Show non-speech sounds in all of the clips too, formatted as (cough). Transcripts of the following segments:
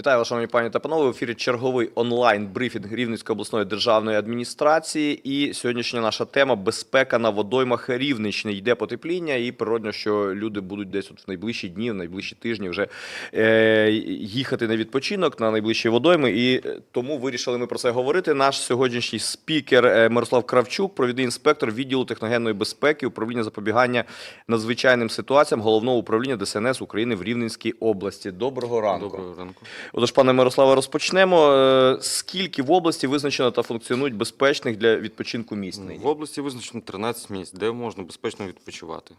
Вітаю шановні пані та панове. В ефірі черговий онлайн брифінг Рівненської обласної державної адміністрації. І сьогоднішня наша тема безпека на водоймах Рівненщини. Йде потепління, і природно, що люди будуть десь от в найближчі дні, в найближчі тижні вже е, їхати на відпочинок на найближчі водойми. І е, тому вирішили ми про це говорити. Наш сьогоднішній спікер е, Мирослав Кравчук, провідний інспектор відділу техногенної безпеки, управління запобігання надзвичайним ситуаціям головного управління ДСНС України в Рівненській області. Доброго ранку. Доброго ранку. Отож, пане Мирославе, розпочнемо. Е, Скільки в області визначено та функціонують безпечних для відпочинку місць? В області визначено 13 місць, де можна безпечно відпочивати,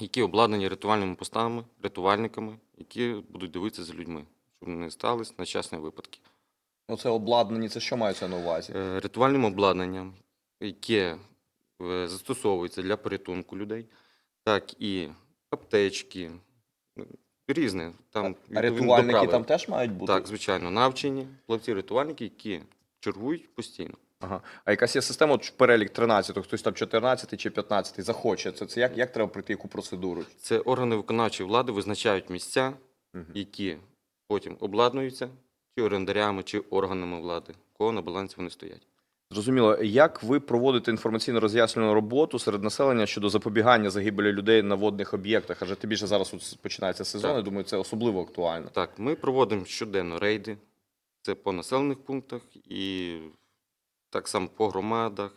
які обладнані рятувальними постами, рятувальниками, які будуть дивитися за людьми, щоб не стались нещасні випадки. Оце обладнані, це що мається на увазі? Е, Рятувальним обладнанням, яке е, застосовується для порятунку людей, так і аптечки, різне. Там, А рятувальники там теж мають бути? Так, звичайно, навчені плавці-рятувальники, які чергують постійно. Ага. А якась є система, от перелік 13, хтось там 14 чи 15 захоче. Це, це як, як треба пройти яку процедуру? Це органи виконавчої влади визначають місця, Мгм. які потім обладнуються чи орендарями, чи органами влади, кого на балансі вони стоять. Зрозуміло, як ви проводите інформаційно роз'яснювальну роботу серед населення щодо запобігання загибелі людей на водних об'єктах? Адже тим більше зараз починається сезон, Так. я думаю, це особливо актуально. Так, ми проводимо щоденно рейди, це по населених пунктах і так само по громадах,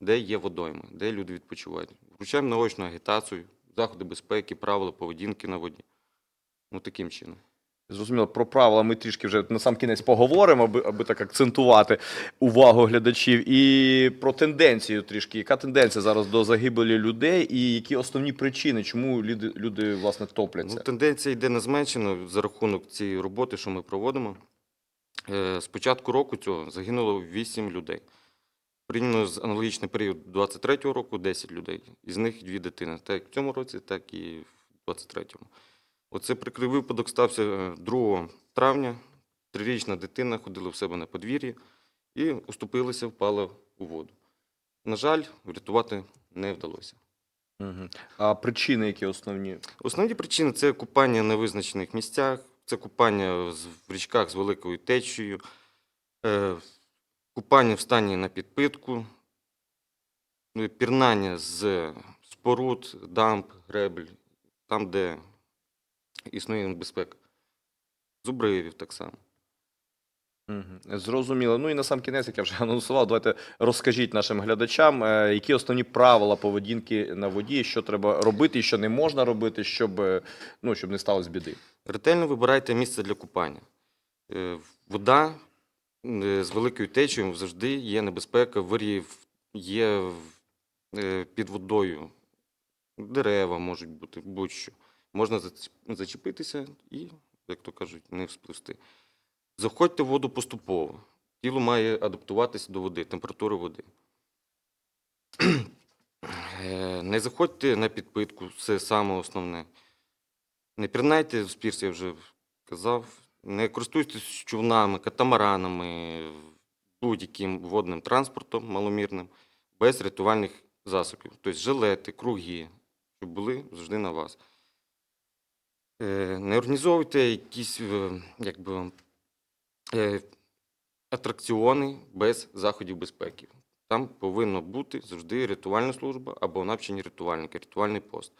де є водойми, де люди відпочивають. Вручаємо наочну агітацію, заходи безпеки, правила поведінки на воді. Ну, таким чином. Зрозуміло, про правила ми трішки вже на сам кінець поговоримо, аби, аби так акцентувати увагу глядачів. І про тенденцію трішки. Яка тенденція зараз до загибелі людей, і які основні причини, чому люди, люди власне топляться? Ну, тенденція йде на зменшення за рахунок цієї роботи, що ми проводимо. Е, З початку року цього загинуло 8 людей. Порівняно з аналогічний період 23-го року 10 людей. Із них дві дитини. Так як в цьому році, так і в 23-му. Оце прикрий випадок стався е, 2 травня. Трирічна дитина ходила в себе на подвір'ї і уступилася, впала у воду. На жаль, врятувати не вдалося. Мгм. А причини, які основні? Основні причини це купання на визначених місцях, це купання в річках з великою течією, е, купання в стані на підпитку, ну, пірнання з споруд, дамб, гребель, там, де існує небезпека. З обривів так само. Зрозуміло. Ну і на сам кінець, як я вже (laughs) анонсував, давайте розкажіть нашим глядачам, е, які основні правила поведінки на воді, що треба робити і що не можна робити, щоб, е, ну, щоб не сталося біди. Ретельно вибирайте місце для купання. Е, Вода з великою течією завжди є небезпека, вирів є під водою. Дерева можуть бути, будь-що. Можна зачепитися і, як то кажуть, не вспливти. Заходьте в воду поступово. Тіло має адаптуватися до води, температури води. Е, Не заходьте на підпитку, це саме основне. Не пірнайте в спірс, я вже казав. Не користуйтесь човнами, катамаранами, будь-яким водним транспортом маломірним, без рятувальних засобів. Тобто жилети, круги, щоб були завжди на вас. Е, Не організовуйте якісь е, якби, е, атракціони без заходів безпеки. Там повинна бути завжди рятувальна служба або навчені рятувальники, рятувальний пост.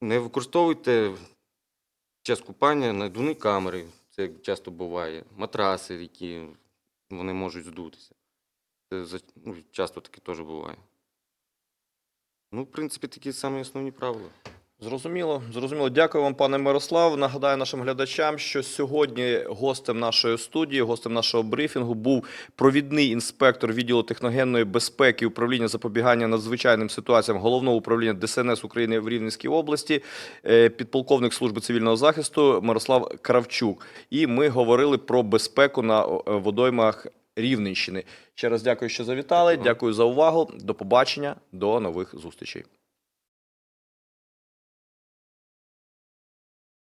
Не використовуйте час купання надувні камери, це часто буває, матраси, які вони можуть здутися. Це ну, часто таке теж буває. Ну, в принципі, такі самі основні правила. Зрозуміло, зрозуміло. Дякую вам, пане Мирослав. Нагадаю нашим глядачам, що сьогодні гостем нашої студії, гостем нашого брифінгу був провідний інспектор відділу техногенної безпеки управління запобігання надзвичайним ситуаціям головного управління ДСНС України в Рівненській області, е, підполковник служби цивільного захисту Мирослав Кравчук. І ми говорили про безпеку на е, водоймах Рівненщини. Ще раз дякую, що завітали. Дякую за увагу. До побачення, до нових зустрічей.